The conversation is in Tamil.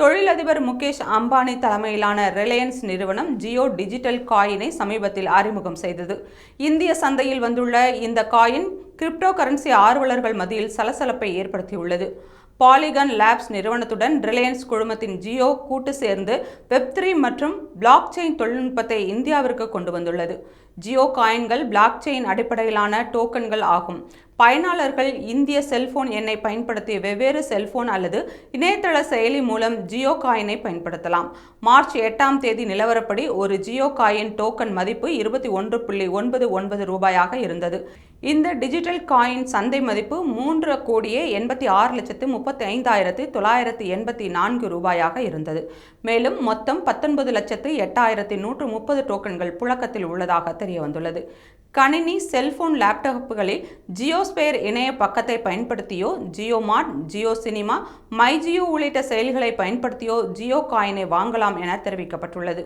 தொழிலதிபர் முகேஷ் அம்பானி தலைமையிலான ரிலையன்ஸ் நிறுவனம் ஜியோ டிஜிட்டல் காயினை சமீபத்தில் அறிமுகம் செய்தது. இந்திய சந்தையில் வந்துள்ள இந்த காயின் கிரிப்டோ கரன்சி ஆர்வலர்கள் மத்தியில் சலசலப்பை ஏற்படுத்தியுள்ளது. பாலிகன் லேப்ஸ் நிறுவனத்துடன் ரிலையன்ஸ் குழுமத்தின் ஜியோ கூட்டு சேர்ந்து வெப் த்ரீ மற்றும் பிளாக் செயின் தொழில்நுட்பத்தை இந்தியாவிற்கு கொண்டு வந்துள்ளது. ஜியோ காயின்கள் பிளாக் செயின் அடிப்படையிலான டோக்கன்கள் ஆகும். பயனாளர்கள் இந்திய செல்போன் எண்ணை பயன்படுத்தி வெவ்வேறு செல்போன் அல்லது இணையதள செயலி மூலம் ஜியோ காயினை பயன்படுத்தலாம். மார்ச் எட்டாம் தேதி நிலவரப்படி ஒரு ஜியோ காயின் டோக்கன் மதிப்பு இருபத்தி ஒன்று புள்ளி ஒன்பது ஒன்பது ரூபாயாக இருந்தது. இந்த டிஜிட்டல் காயின் சந்தை மதிப்பு மூன்று கோடியே எண்பத்தி ஆறு லட்சத்து முப்பத்தி ஐந்தாயிரத்து தொள்ளாயிரத்து எண்பத்தி நான்கு ரூபாயாக இருந்தது. மேலும் மொத்தம் பத்தொன்பது லட்சத்து எட்டாயிரத்தி நூற்று முப்பது டோக்கன்கள் புழக்கத்தில் உள்ளதாக தெரிய வந்துள்ளது கணினி செல்போன் லேப்டாப்புகளில் ஜியோ ஜியோஸ்பேர் இணைய பக்கத்தை பயன்படுத்தியோ Jio Mart Jio Cinema My Jio உள்ளிட்ட செயல்களை பயன்படுத்தியோ ஜியோ காயினை வாங்கலாம் என தெரிவிக்கப்பட்டுள்ளது.